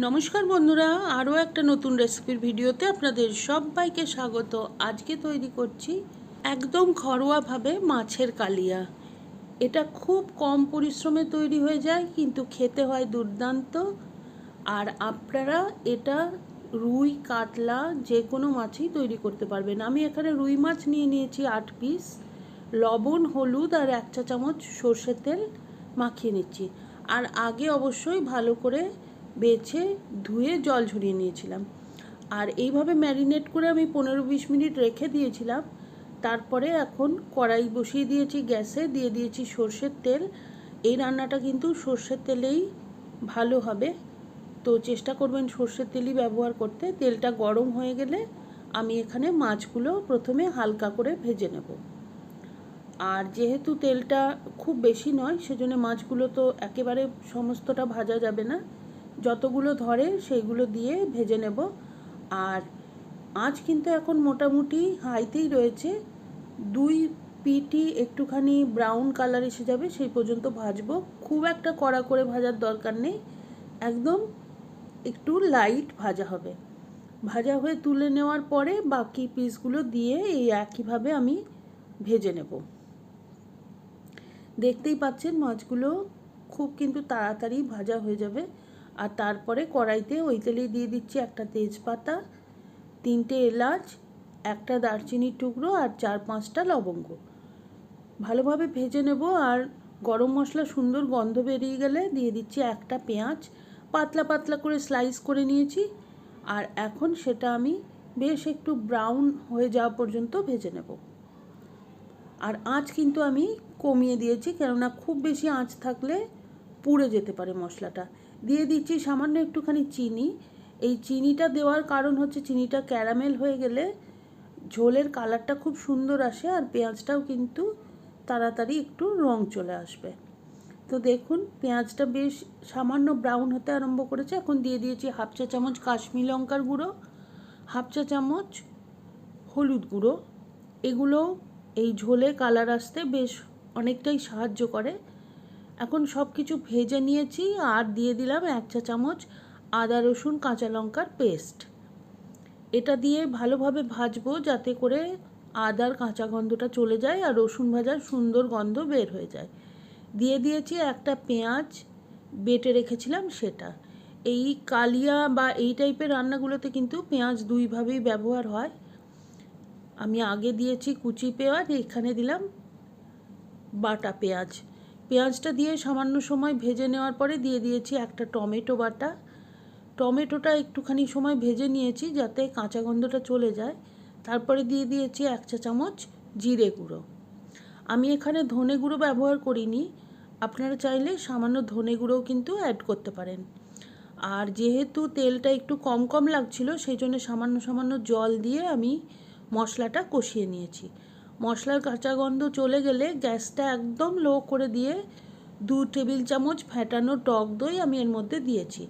নমস্কার বন্ধুরা, আরও একটা নতুন রেসিপির ভিডিওতে আপনাদের সবাইকে স্বাগত। আজকে তৈরি করছি একদম ঘরোয়াভাবে মাছের কালিয়া। এটা খুব কম পরিশ্রমে তৈরি হয়ে যায়, কিন্তু খেতে হয় দুর্দান্ত। আর আপনারা এটা রুই, কাতলা যে কোনো মাছই তৈরি করতে পারবেন। আমি এখানে রুই মাছ নিয়ে নিয়েছি আট পিস। লবণ, হলুদ আর এক চা চামচ সর্ষের তেল মাখিয়ে নিচ্ছি। আর আগে অবশ্যই ভালো করে বেছে ধুয়ে জল ঝরিয়ে নিয়েছিলাম। আর এইভাবে ম্যারিনেট করে আমি পনেরো বিশ মিনিট রেখে দিয়েছিলাম। তারপরে এখন কড়াই বসিয়ে দিয়েছি গ্যাসে, দিয়ে দিয়েছি সর্ষের তেল। এই রান্নাটা কিন্তু সর্ষের তেলেই ভালো হবে। তো চেষ্টা করবেন সর্ষের তেলই ব্যবহার করতে। তেলটা গরম হয়ে গেলে আমি এখানে মাছগুলো প্রথমে হালকা করে ভেজে নেব। আর যেহেতু তেলটা খুব বেশি নয়, সেজন্য মাছগুলো তো একেবারে সমস্তটা ভাজা যাবে না। যতগুলো ধরে সেইগুলো দিয়ে ভেজে নেব। আর আঁচ কিন্তু এখন মোটামুটি হাইতেই রয়েছে। দুই পিটি একটুখানি ব্রাউন কালার এসে যাবে, সেই পর্যন্ত ভাজবো। খুব একটা কড়া করে ভাজার দরকার নেই। একদম একটু লাইট ভাজা হবে। ভাজা হয়ে তুলে নেওয়ার পরে বাকি পিসগুলো দিয়ে এই একইভাবে আমি ভেজে নেব। দেখতেই পাচ্ছেন মাছগুলো খুব কিন্তু তাড়াতাড়ি ভাজা হয়ে যাবে। আর তারপরে কড়াইতে ওই তেলেই দিয়ে দিচ্ছি একটা তেজপাতা, তিনটে এলাচ, একটা দারচিনির টুকরো আর চার পাঁচটা লবঙ্গ। ভালোভাবে ভেজে নেব আর গরম মশলা সুন্দর গন্ধ বেরিয়ে গেলে দিয়ে দিচ্ছি একটা পেঁয়াজ। পাতলা পাতলা করে স্লাইস করে নিয়েছি আর এখন সেটা আমি বেশ একটু ব্রাউন হয়ে যাওয়া পর্যন্ত ভেজে নেব। আর আঁচ কিন্তু আমি কমিয়ে দিয়েছি কেননা খুব বেশি আঁচ থাকলে পুড়ে যেতে পারে মশলাটা। দিয়ে দিচ্ছি সামান্য একটুখানি চিনি। এই চিনিটা দেওয়ার কারণ হচ্ছে চিনিটা ক্যারামেল হয়ে গেলে ঝোলের কালারটা খুব সুন্দর আসে আর পেঁয়াজটাও কিন্তু তাড়াতাড়ি একটু রং চলে আসবে। তো দেখুন, পেঁয়াজটা বেশ সামান্য ব্রাউন হতে আরম্ভ করেছে। এখন দিয়ে দিয়েছি হাফ চা চামচ কাশ্মীর লঙ্কার গুঁড়ো, হাফ চা চামচ হলুদ গুঁড়ো। এগুলো এই ঝোলে কালার আসতে বেশ অনেকটাই সাহায্য করে। এখন সব কিছু ভেজে নিয়েছি আর দিয়ে দিলাম এক চা চামচ আদা, রসুন, কাঁচা লঙ্কার পেস্ট। এটা দিয়ে ভালোভাবে ভাজবো যাতে করে আদার কাঁচা গন্ধটা চলে যায় আর রসুন ভাজার সুন্দর গন্ধ বের হয়ে যায়। দিয়ে দিয়েছি একটা পেঁয়াজ, বেটে রেখেছিলাম সেটা। এই কালিয়া বা এই টাইপের রান্নাগুলোতে কিন্তু পেঁয়াজ দুইভাবেই ব্যবহার হয়। আমি আগে দিয়েছি কুচি পেঁয়াজ, এখানে দিলাম বাটা পেঁয়াজ। পেঁয়াজটা দিয়ে সামান্য সময় ভেজে নেওয়ার পরে দিয়ে দিয়েছি একটা টমেটো বাটা। টমেটোটা একটুখানি সময় ভেজে নিয়েছি যাতে কাঁচা গন্ধটা চলে যায়। তারপরে দিয়ে দিয়েছি এক চা চামচ জিরে গুঁড়ো। আমি এখানে ধনে গুঁড়ো ব্যবহার করিনি। আপনারা চাইলে সামান্য ধনে গুঁড়োও কিন্তু অ্যাড করতে পারেন। আর যেহেতু তেলটা একটু কম কম লাগছিল, সেই জন্য সামান্য সামান্য জল দিয়ে আমি মশলাটা কষিয়ে নিয়েছি। মশলার কাঁচা গন্ধ চলে গেলে গ্যাসটা একদম লো করে দিয়ে দু টেবিল চামচ ফ্যাটানো টক দই আমি এর মধ্যে দিয়েছি।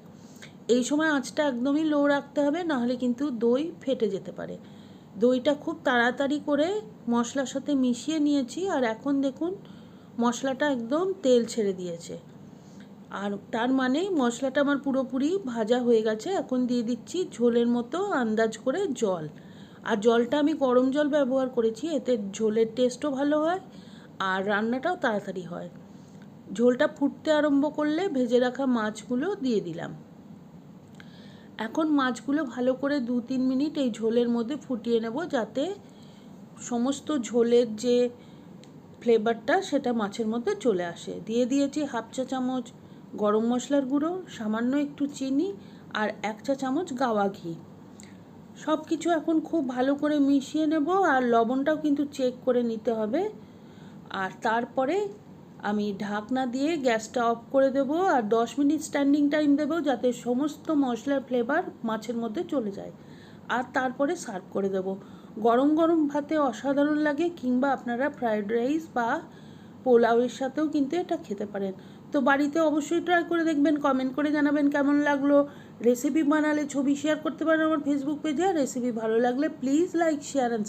এই সময় আঁচটা একদমই লো রাখতে হবে, নাহলে কিন্তু দই ফেটে যেতে পারে। দইটা খুব তাড়াতাড়ি করে মশলার সাথে মিশিয়ে নিয়েছি আর এখন দেখুন মশলাটা একদম তেল ছেড়ে দিয়েছে। আর তার মানে মশলাটা আমার পুরোপুরি ভাজা হয়ে গেছে, এখন দিয়ে দিচ্ছি ঝোলের মতো আন্দাজ করে জল। আর জলটা আমি গরম জল ব্যবহার করেছি, এতে ঝোলের টেস্টও ভালো হয় আর রান্নাটাও তাড়াতাড়ি হয়। ঝোলটা ফুটতে আরম্ভ করলে ভেজে রাখা মাছগুলো দিয়ে দিলাম। এখন মাছগুলো ভালো করে দু তিন মিনিট এই ঝোলের মধ্যে ফুটিয়ে নেব যাতে সমস্ত ঝোলের যে ফ্লেভারটা সেটা মাছের মধ্যে চলে আসে। দিয়ে দিয়েছি হাফ চা চামচ গরম মশলার গুঁড়ো, সামান্য একটু চিনি আর এক চা চামচ গাওয়া ঘি। সব কিছু এখন খুব ভালো করে মিশিয়ে নেব আর লবণটাও কিন্তু চেক করে নিতে হবে। আর তারপরে আমি ঢাকনা দিয়ে গ্যাসটা অফ করে দেব আর দশ মিনিট স্ট্যান্ডিং টাইম দেবো যাতে সমস্ত মশলার ফ্লেভার মাছের মধ্যে চলে যায়। আর তারপরে সার্ভ করে দেব। গরম গরম ভাতে অসাধারণ লাগে কিংবা আপনারা ফ্রায়েড রাইস বা পোলাওয়ের সাথেও কিন্তু এটা খেতে পারেন। তো বাড়িতে অবশ্যই ট্রাই করে দেখবেন কমেন্ট করে জানাবেন কেমন লাগল। রেসিপি বানালে ছবি শেয়ার করতে পারেন আমার ফেসবুক পেজে রেসিপি ভালো লাগলে প্লিজ লাইক শেয়ার অ্যান্ড